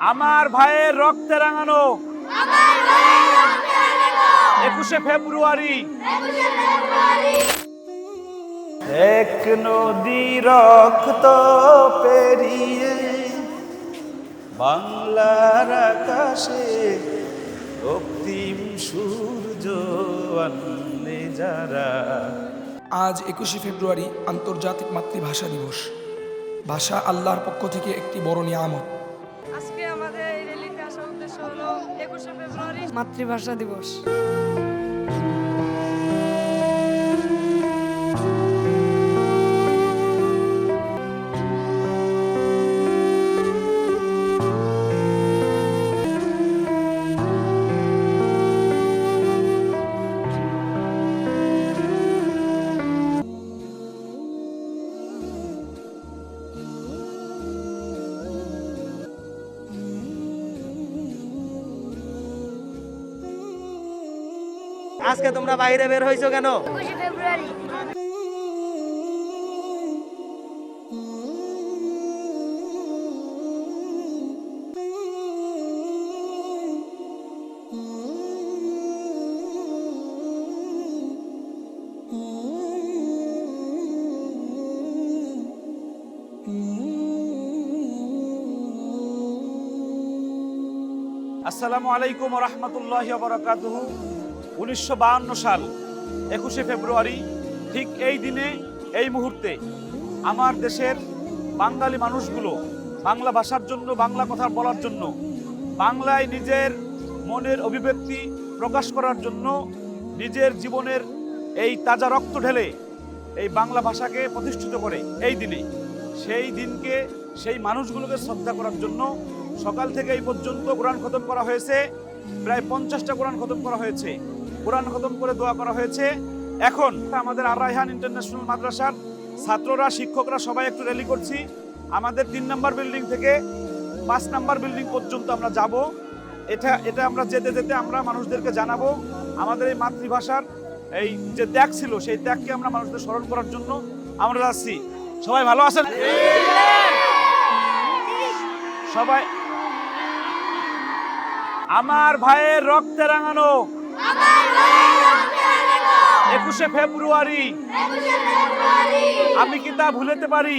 আমার ভাইয়ের রক্তে রাঙানো। একুশে ফেব্রুয়ারি। এক নদী রক্ত পেরিয়ে বাংলার আকাশে রক্তিম সূর্য আনলে যারা। আজ একুশে ফেব্রুয়ারি আন্তর্জাতিক মাতৃভাষা দিবস। ভাষা আল্লাহর পক্ষ থেকে একটি বড় নিয়ামত। আজকে আমাদের এই র্যালিতে আসার উদ্দেশ্য হলো একুশে ফেব্রুয়ারি মাতৃভাষা দিবস। আজকে তোমরা বাইরে বের হয়েছো কেন? ফেব্রুয়ারি। আসসালামু আলাইকুম রহমতুল্লাহ বরকাতুহ। উনিশশো সাল, একুশে ফেব্রুয়ারি, ঠিক এই দিনে, এই মুহূর্তে, আমার দেশের বাঙালি মানুষগুলো বাংলা ভাষার জন্য, বাংলা কথা বলার জন্য, বাংলায় নিজের মনের অভিব্যক্তি প্রকাশ করার জন্য নিজের জীবনের এই তাজা রক্ত ঢেলে এই বাংলা ভাষাকে প্রতিষ্ঠিত করে এই দিনে। সেই দিনকে, সেই মানুষগুলোকে শ্রদ্ধা করার জন্য সকাল থেকে এই পর্যন্ত কোরআন খতম করা হয়েছে, প্রায় পঞ্চাশটা কোরআন খতম করা হয়েছে। কোরআন খতম করে দোয়া করা হয়েছে। এখন আমাদের আর রায়হান ইন্টারন্যাশনাল মাদ্রাসার ছাত্ররা, শিক্ষকরা সবাই একটু র্যালি করছি। আমাদের তিন নম্বর বিল্ডিং থেকে পাঁচ নাম্বার বিল্ডিং পর্যন্ত আমরা যাব। এটা এটা আমরা যেতে যেতে আমরা মানুষদেরকে জানাব। আমাদের এই মাতৃভাষার এই যে ত্যাগ ছিল, সেই ত্যাগকে আমরা মানুষদের স্মরণ করার জন্য আমরা যাচ্ছি সবাই ভালো আছেন? সবাই আমার ভাইয়ের রক্তে রাঙানো একুশে ফেব্রুয়ারি। আমি কি তা ভুলেতে পারি?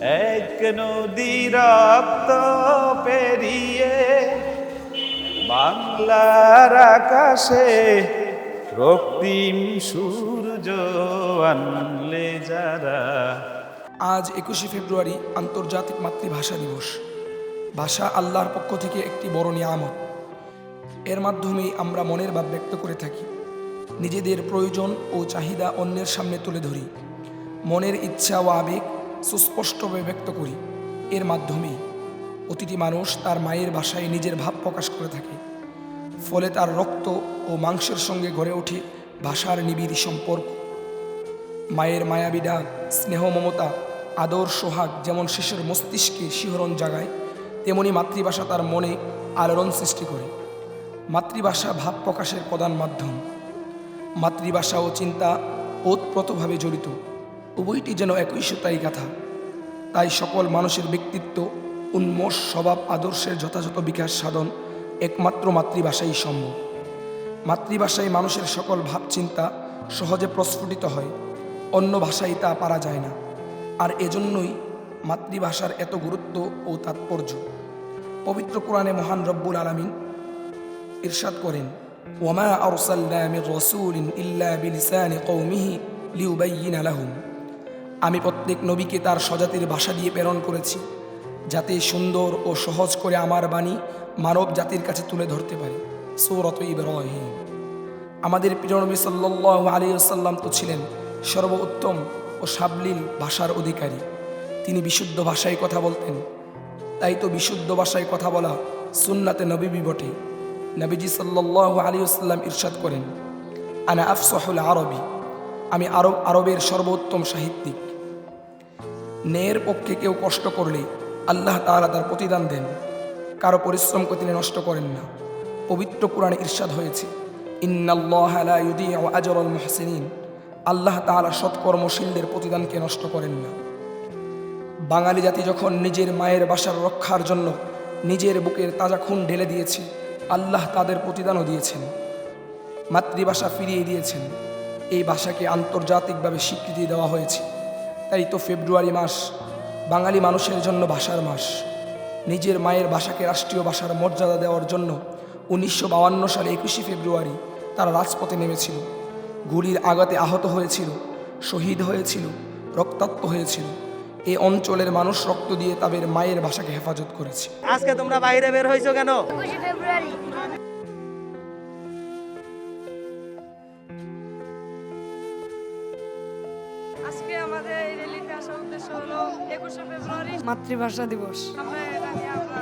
এক নদী রক্ত পেরিয়ে বাংলার আকাশে রক্তিম সূর্য আনলে যারা। আজ একুশে ফেব্রুয়ারি আন্তর্জাতিক মাতৃভাষা দিবস। ভাষা আল্লাহর পক্ষ থেকে একটি বড় নিয়ামত। এর মাধ্যমেই আমরা মনের ভাব ব্যক্ত করে থাকি। নিজেদের প্রয়োজন ও চাহিদা অন্যের সামনে তুলে ধরি। মনের ইচ্ছা ও আবেগ সুস্পষ্টভাবে ব্যক্ত করি। এর মাধ্যমে প্রতিটি মানুষ তার মায়ের ভাষায় নিজের ভাব প্রকাশ করে থাকে। ফলে তার রক্ত ও মাংসের সঙ্গে গড়ে ওঠে ভাষার নিবিড় সম্পর্ক। মায়ের মায়াবী ডাক স্নেহ মমতা, আদর, সোহাগ যেমন শিশুর মস্তিষ্কে শিহরণ জাগায়, তেমনি মাতৃভাষা তার মনে আলোড়ন সৃষ্টি করে। মাতৃভাষা ভাব প্রকাশের প্রধান মাধ্যম। মাতৃভাষা ও চিন্তা ওতপ্রোতভাবে জড়িত। উভয়টি যেন একই সুতাই গাথা। তাই সকল মানুষের ব্যক্তিত্ব, উন্মোষ স্বভাব, আদর্শের যথাযথ বিকাশ সাধন একমাত্র মাতৃভাষাই সম্ভব। মাতৃভাষায় মানুষের সকল ভাবচিন্তা সহজে প্রস্ফুটিত হয়, অন্য ভাষায় তা পারা যায় না। আর এজন্যই মাতৃভাষার এত গুরুত্ব ও তাৎপর্য। পবিত্র কোরআনে মহান রব্বুল আলামিন ইরশাদ করেন ওয়ামা আরসালনা মির রাসূলিন ইল্লা বিলিসানি কওমিহি লিউবাইয়িনা লাহুম। আমি প্রত্যেক নবীকে তার স্বজাতির ভাষা দিয়ে প্রেরণ করেছি, যাতে সুন্দর ও সহজ করে আমার বাণী মানব জাতির কাছে তুলে ধরতে পারে। সৌরত ইব্রাহিম। আমাদের প্রিয় নবী সাল্লাল্লাহু আলাইহি ওয়াসাল্লাম তো ছিলেন সর্বোত্তম ও সাবলীল ভাষার অধিকারী। তিনি বিশুদ্ধ ভাষায় কথা বলতেন। তাই তো বিশুদ্ধ ভাষায় কথা বলা সুন্নাতে নবী বটে। নবীজি আলাইহি ওয়াসাল্লাম ইরশাদ করেন, আনা আফসহুল আরবি আমি আরব আরবের সর্বোত্তম সাহিত্যিক। ন্যায়ের পক্ষে কেউ কষ্ট করলে আল্লাহ তাআলা তার প্রতিদান দেন। কারও পরিশ্রমকে তিনি নষ্ট করেন না। পবিত্র পুরাণে ইরশাদ হয়েছে আজরাল আল্লাহ তাআলা সৎকর্মশীলদের প্রতিদানকে নষ্ট করেন না। বাঙালি জাতি যখন নিজের মায়ের বাসার রক্ষার জন্য নিজের বুকের তাজা খুন ঢেলে দিয়েছে, আল্লাহ তাদের প্রতিদানও দিয়েছেন। মাতৃভাষা ফিরিয়ে দিয়েছেন। এই ভাষাকে আন্তর্জাতিকভাবে স্বীকৃতি দেওয়া হয়েছে। তাই তো ফেব্রুয়ারি মাস বাঙালি মানুষের জন্য ভাষার মাস। নিজের মায়ের ভাষাকে রাষ্ট্রীয় ভাষার মর্যাদা দেওয়ার জন্য উনিশশো বাউান্ন সালে একুশে ফেব্রুয়ারি তারা রাজপথে নেমেছিল। গুলির আঘাতে আহত হয়েছিল শহীদ হয়েছিল রক্তাক্ত হয়েছিল। এই অঞ্চলের মানুষ রক্ত দিয়ে তাদের মায়ের ভাষাকে হেফাজত করেছে। আজকে তোমরা বাইরে বের হয়েছো কেন? ফেব্রুয়ারি। আজকে আমাদের এই র্যালিতে আসার উদ্দেশ্য হলো একুশে ফেব্রুয়ারি মাতৃভাষা দিবস। আমরা এটা নিয়ে আমরা